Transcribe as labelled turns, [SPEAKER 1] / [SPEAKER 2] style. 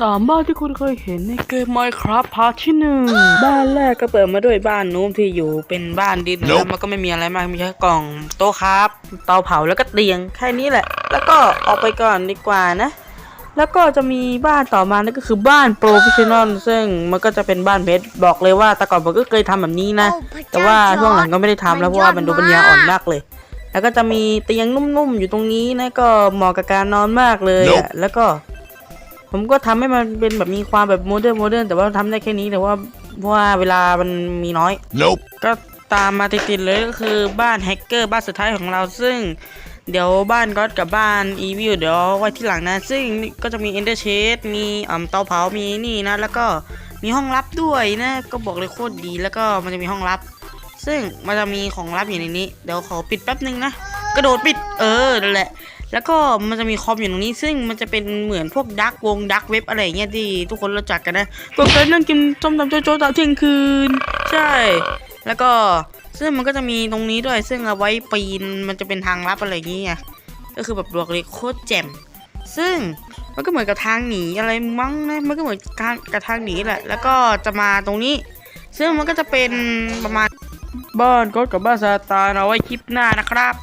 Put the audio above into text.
[SPEAKER 1] สามบ้านที่คุณเคยเห็นในเกม Minecraft พาร์ทที่หนึ่งบ้านแรกก็เปิดมาด้วยบ้านนู้นที่อยู่เป็นบ้านดินแล้วมันก็ไม่มีอะไรมากมีแค่กล่องโต๊ะครับ เตาเผาแล้วก็เตียงแค่นี้แหละ แล้วก็ออกไปก่อนดีกว่านะ แล้วก็จะมีบ้านต่อมานั่นก็คือบ้านโปรเฟชชั่นอลซึ่งมันก็จะเป็นบ้านเพชรบอกเลยว่าแต่ก่อนผมก็เคยทำแบบนี้นะ แต่ว่าช่วงหลังก็ไม่ได้ทำแล้วเพราะว่ามันดูปัญญาอ่อนมากเลยแล้วก็จะมีเตียงนุ่มๆอยู่ตรงนี้นะก็เหมาะกับการนอนมากเลยอะแล้วก็ ผมก็ทำให้มันเป็นแบบมีความแบบโมเดิร์นโมเดิร์นแต่ว่าทำได้แค่นี้แต่ว่าเพราะว่าเวลามันมีน้อย
[SPEAKER 2] Nope.
[SPEAKER 1] ก็ตามมาติดๆเลยก็คือบ้านแฮกเกอร์บ้านสุดท้ายของเราซึ่ง เดี๋ยวบ้านก็อดกับบ้านอีวิลเดี๋ยวไว้ที่หลังนะ ซึ่งก็จะมีเอนเดอร์เชดมีอ่าเตาเผามีนี่นะ แล้วก็มีห้องลับด้วยนะ ก็บอกเลยโคตรดีแล้วก็มันจะมีห้องลับ ซึ่งมันจะมีของลับอยู่ในนี้ เดี๋ยวขอปิดแป๊บนึงนะ กระโดดปิดเออนั่นแหละ แล้วก็มันจะมีคอมอยู่ตรงนี้ซึ่งมันจะเป็นเหมือนพวกดักวงดักเว็บอะไรเงี้ยที่ทุกคนรู้จักกันนะก็การนั่งกินส้มตำโจ๊ะตอนเที่ยงคืน ใช่ แล้วก็ซึ่งมันก็จะมีตรงนี้ด้วย ซึ่งเอาไว้ปีนมันจะเป็นทางลับอะไรเงี้ยก็คือแบบบวกเลยโคตรแจ่มซึ่งมันก็เหมือนกับทางหนีอะไรมั้งนะมันก็เหมือนการกับทางหนีแหละ แล้วก็จะมาตรงนี้ ซึ่งมันก็จะเป็นประมาณบ้านก็กับบ้านซาตานเอาไว้คลิปหน้านะครับ